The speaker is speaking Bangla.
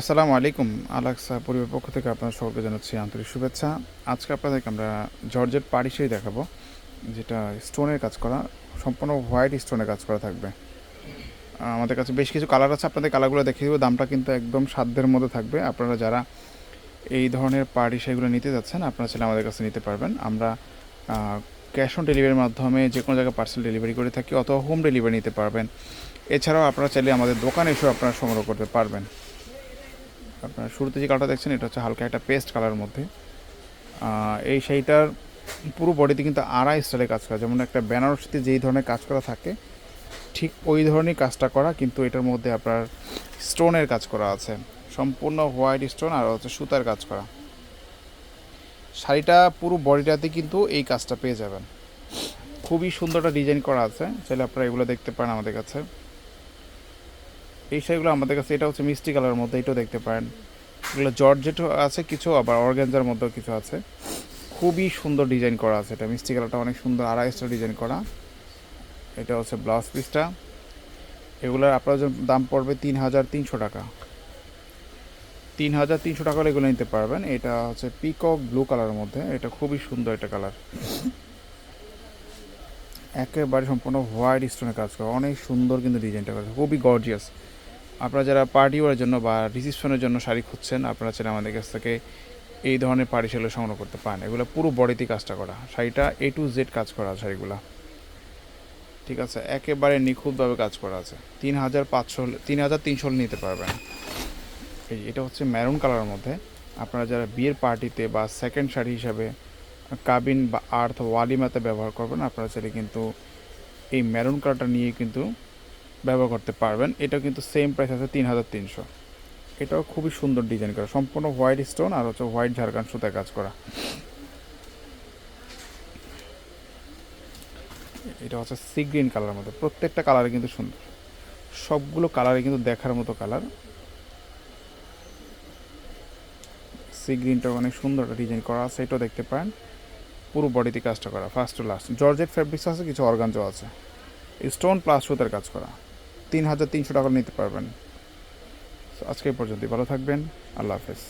আসসালামু আলাইকুম, আলাক্সা পরিবার পক্ষ থেকে আপনার সকলকে জানাচ্ছি আন্তরিক শুভেচ্ছা। আজকে আপনাদেরকে আমরা জর্জেট পাড়ি শাড়ি দেখাবো, যেটা স্টোনের কাজ করা, সম্পূর্ণ হোয়াইট স্টোনের কাজ করা থাকবে। আমাদের কাছে বেশ কিছু কালার আছে, আপনাদের কালারগুলো দেখিয়ে দেবো, দামটা কিন্তু একদম সাধ্যের মধ্যে থাকবে। আপনারা যারা এই ধরনের পাড়ি শাড়িগুলো নিতে যাচ্ছেন, আপনারা চাইলে আমাদের কাছে নিতে পারবেন। আমরা ক্যাশ অন ডেলিভারির মাধ্যমে যে কোনো জায়গায় পার্সেল ডেলিভারি করে থাকি, অথবা হোম ডেলিভারি নিতে পারবেন। এছাড়াও আপনারা চাইলে আমাদের দোকানে এসেও আপনারা সংগ্রহ করতে পারবেন। আপনার শুরুতে যে কালারটা দেখছেন, এটা হচ্ছে হালকা একটা পেস্ট কালারের মধ্যে। এই শাড়িটার পুরো বডিতে কিন্তু আড়াই স্টাইলে কাজ করা। যেমন একটা বেনারসিতে যেই ধরনের কাজ করা থাকে, ঠিক ওই ধরনের কাজটা করা, কিন্তু এটার মধ্যে আপনার স্টোনের কাজ করা আছে। সম্পূর্ণ হোয়াইট স্টোন আর হচ্ছে সুতার কাজ করা। শাড়িটা পুরো বডিটাতে কিন্তু এই কাজটা পেয়ে যাবেন। খুবই সুন্দর একটা ডিজাইন করা আছে। চাইলে আপনারা এগুলো দেখতে পারেন আমাদের কাছে। এই শাড়িগুলো আমাদের কাছে, এটা হচ্ছে মিষ্টি কালারের মধ্যে, এটাও দেখতে পারেন। এগুলো জর্জেটও আছে কিছু, আবার অর্গ্যানজার মধ্যেও কিছু আছে। খুবই সুন্দর ডিজাইন করা আছে এটা, মিষ্টি কালারটা অনেক সুন্দর, আড়াই স্টার ডিজাইন করা। এটা হচ্ছে ব্লাউজ পিসটা। এগুলোর আপনার দাম পড়বে তিন হাজার তিনশো টাকা। তিন হাজার তিনশো টাকা এগুলো নিতে পারবেন। এটা হচ্ছে পিকক ব্লু কালারের মধ্যে, এটা খুবই সুন্দর একটা কালার একেবারে সম্পূর্ণ হোয়াইট স্টোনের কাজ করা, অনেক সুন্দর কিন্তু ডিজাইনটা করা খুবই গর্জিয়াস আপনারা যারা পার্টি ওয়ারের জন্য বা রিসিপশনের জন্য শাড়ি খুঁজছেন, আপনারা চাইলে আমাদের কাছ থেকে এই ধরনের পাড়ি শাড়ি সংগ্রহ করতে পারেন। এগুলো পুরো বডিতে কাজটা করা। শাড়িটা এ টু জেড কাজ করা শাড়িগুলো। ঠিক আছে? একেবারে নিখুঁতভাবে কাজ করা আছে। তিন হাজার পাঁচশো তিন হাজার তিনশো নিতে পারবেন। এই এটা হচ্ছে ম্যারুন কালারের মধ্যে। আপনারা যারা বিয়ের পার্টিতে বা সেকেন্ড শাড়ি হিসাবে কাবিন বা আর্থ ওয়ালিমাতে ব্যবহার করবেন, আপনারা চাইলে কিন্তু এই ম্যারুন কালারটা নিয়ে কিন্তু ব্যবহার করতে পারবেন। এটাও কিন্তু সেম প্রাইস আছে তিন হাজার তিনশো। এটাও খুবই সুন্দর ডিজাইন করা। সম্পূর্ণ হোয়াইট স্টোন আর হচ্ছে হোয়াইট ঝাড়খান সুতায় কাজ করা। এটা হচ্ছে সি গ্রিন কালারের মধ্যে। প্রত্যেকটা কালারে কিন্তু সুন্দর। সবগুলো কালারে কিন্তু দেখার মতো কালার সি গ্রিনটা অনেক সুন্দর ডিজাইন করা আছে। এটাও দেখতে পারেন। পুরো বডিতে কাজটা করা। First to last georgette fabrics আছে, কিছু অর্গানজও আছে। স্টোন প্লাস সুতার কাজ করা। তিন হাজার তিনশো টাকা নিতে পারবেন। আজকে পর্যন্ত ভালো থাকবেন। আল্লাহ হাফেজ।